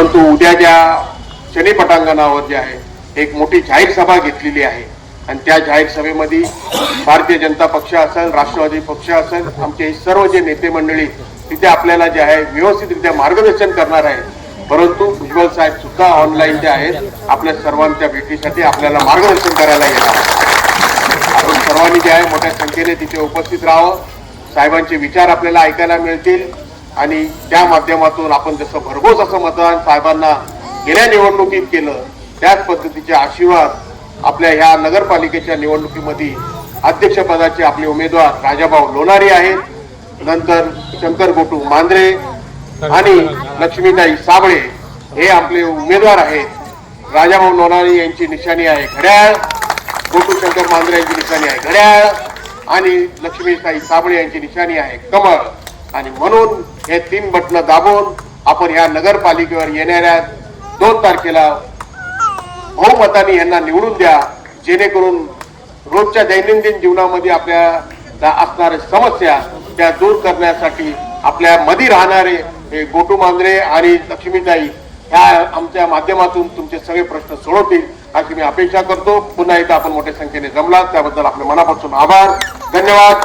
परंतु उद्या ज्या शनी पटांगणावर जे आहे एक मोठी जाहीर सभा घेतलेली आहे. आणि त्या जाहीर सभेमध्ये भारतीय जनता पक्ष असेल राष्ट्रवादी पक्ष असेल आमचे हे सर्व जे नेते मंडळी तिथे आपल्याला जे आहे व्यवस्थितरित्या मार्गदर्शन करणार आहे परंतु भुजबळ साहेब सुद्धा ऑनलाईन जे आहेत आपल्या सर्वांच्या भेटीसाठी आपल्याला मार्गदर्शन करायला येणार आपण सर्वांनी जे आहे मोठ्या संख्येने तिथे उपस्थित राहावं. साहेबांचे विचार आपल्याला ऐकायला मिळतील. आणि त्या माध्यमातून आपण जसं भरघोस असं मतदान साहेबांना गेल्या निवडणुकीत केलं त्याच पद्धतीचे आशीर्वाद आपल्या ह्या नगरपालिकेच्या निवडणुकीमध्ये अध्यक्षपदाचे आपले उमेदवार राजाभाऊ लोणारी आहेत. नंतर शंकर गोटू मांद्रे आणि लक्ष्मीताई साबळे हे आपले उमेदवार आहेत. राजाभाऊ लोणारी यांची निशाणी आहे घड्याळ गोटू शंकर मांद्रे यांची निशाणी आहे घड्याळ आणि लक्ष्मीताई साबळे यांची निशाणी आहे कमळ. आणि म्हणून हे तीन बटणं दाबून आपण ह्या नगरपालिकेवर येणाऱ्या दोन तारखेला बहुमताने यांना निवडून द्या जेणेकरून रोजच्या दैनंदिन जीवनामध्ये आपल्या असणाऱ्या समस्या त्या दूर करण्यासाठी आपल्या मध्ये राहणारे हे गोटू मांजरे आणि लक्ष्मीताई ह्या आमच्या माध्यमातून तुमचे सगळे प्रश्न सोडवतील अशी मी अपेक्षा करतो. पुन्हा एकदा आपण मोठ्या संख्येने जमलात त्याबद्दल आपल्या मनापासून आभार. धन्यवाद.